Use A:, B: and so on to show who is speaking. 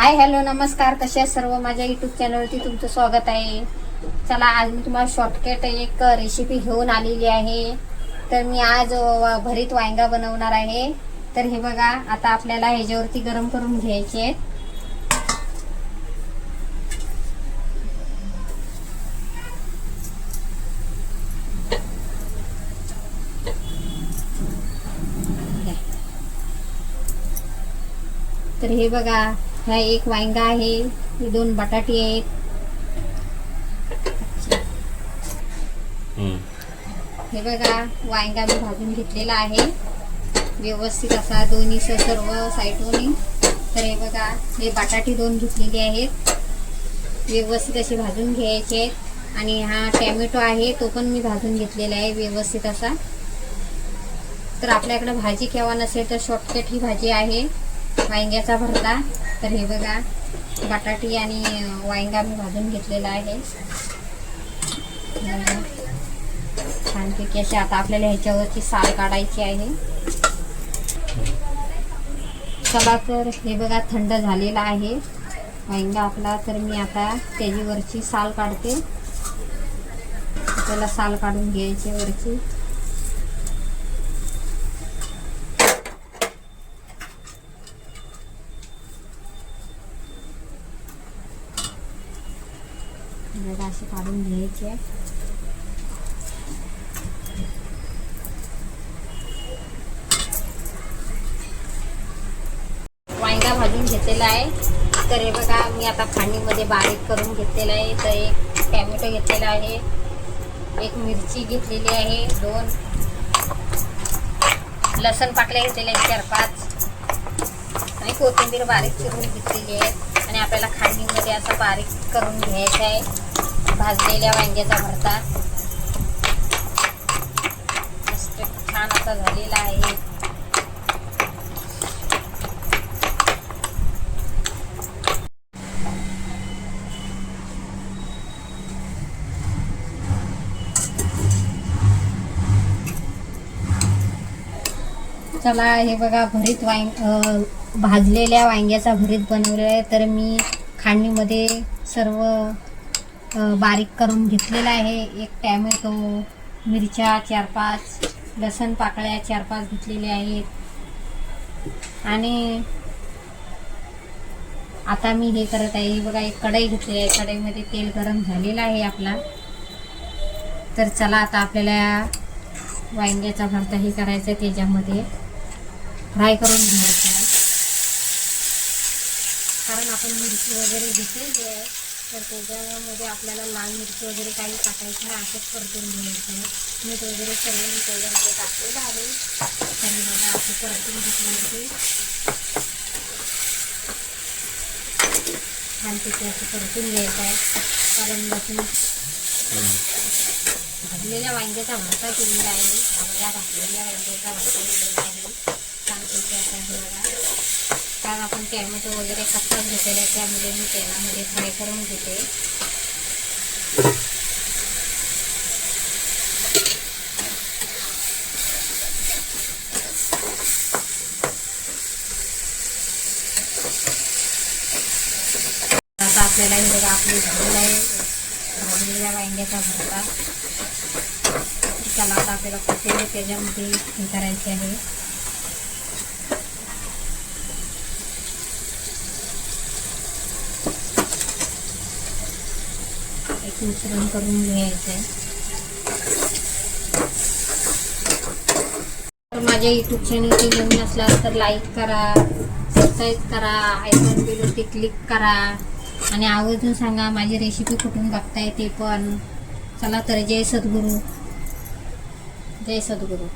A: Hi hello नमस्कार. कसे आहेत सर्व? माझ्या युट्यूब चॅनलवरती तुमचं स्वागत आहे. चला आज मी तुम्हाला शॉर्टकट एक रेसिपी घेऊन आलेली आहे. तर मी आज भरीत वांगा बनवणार आहे. तर हे बघा आता आपल्याला ह्याच्यावरती गरम करून घ्यायचे आहेत. तर हे बघा हा एक वांगा आहे हे दोन बटाटे आहेत. हे बघा वांगा मी भाजून घेतलेला आहे. व्यवस्थित असा दोन्ही सर्व साईडून तर हे बघा हे बटाटे दोन घेतलेले आहेत. व्यवस्थित असे भाजून घ्यायचे आहेत. आणि हा टॅमॅटो आहे तो पण मी भाजून घेतलेला आहे व्यवस्थित असा. तर आपल्याकडे भाजी केव्हा नसेल तर शॉर्टकट ही भाजी आहे. वांग्याचा भरता. तर हे बघा बटाटी आणि वायंगा मी भाजून घेतलेला आहे. छानपैकी अशी आता आपल्याला ह्याच्यावरची साल काढायची आहे. चला तर हे बघा थंड झालेला आहे. वायंगा आपला तर मी आता त्याची वरची साल काढते. त्याला साल काढून घ्यायची वरची. बघा अशी काढून घ्यायची. आहे वांगा भाजून घेतलेला आहे. तर हे बघा मी आता खाणीमध्ये बारीक करून घेतलेला आहे. तर एक टॅमॅटो घेतलेला आहे. एक मिरची घेतलेली आहे. दोन. लसण पाकल्या घेतलेल्या आहेत चार पाच. आणि कोथिंबीर बारीक चिरून घेतलेली आहे. आणि आपल्याला खाणीमध्ये असं बारीक करून घ्यायचं आहे. भाजलेल्या वांग्याचा भरता. मस्त छान असा झालेला आहे. चला हे बघा भरीत वांग भाजलेल्या वांग्याचा भरीत बनवलेला आहे. तर मी खांडणीमध्ये सर्व बारीक करून घेतलेला आहे. एक टॅमॅटो मिरच्या चार पाच लसण पाकळ्या चार पाच घेतलेल्या आहेत. आणि आता मी हे करत आहे. बघा एक कढई घेतलेली आहे. कढईमध्ये तेल गरम झालेला आहे आपला. तर चला आता आपल्याला वांग्याचा भरता हे करायचं आहे त्याच्यामध्ये. फ्राय करून घ्यायचा कारण आपण मिरची वगैरे घेतलेली आहे. तर त्याच्यामध्ये आपल्याला लाल मिरची वगैरे काही टाकायचं नाही असंच परतून घ्यायचं मीठ वगैरे सर्व मी त्याच्यामध्ये टाकलेलं आहे. तर बघा असं परतून घेतल्यावरती तिथे असं परतून घ्यायचं आहे. कारण लसूण भाजलेल्या वांग्याचा भरता केलेला आहे. भाज्या घातलेल्या वांग्याचा भरता केलेला आहे छानपैकी असा हे बघा कारण आपण टॅमॅटो वगैरे कच्चाच घेतलेला आहे त्यामुळे मी तेलामध्ये फ्राय करून घेते. आता आपल्याला हे बघा आपली झालेला आहे. भाजलेल्या वांग्याचा भरता. त्याला आता आपल्याला कोथिंबीर त्याच्यामध्ये हे करायचे आहे. एक मिश्रण करून घ्यायचं आहे तर माझ्या युट्यूब चॅनलची नवीन असल्यास तर लाईक करा सबस्क्राईब करा आयकॉन बिलवरती क्लिक करा. आणि आवर्जून सांगा माझी रेसिपी कुठून बघताय ते पण. चला तर जय सद्गुरू. जय सद्गुरू.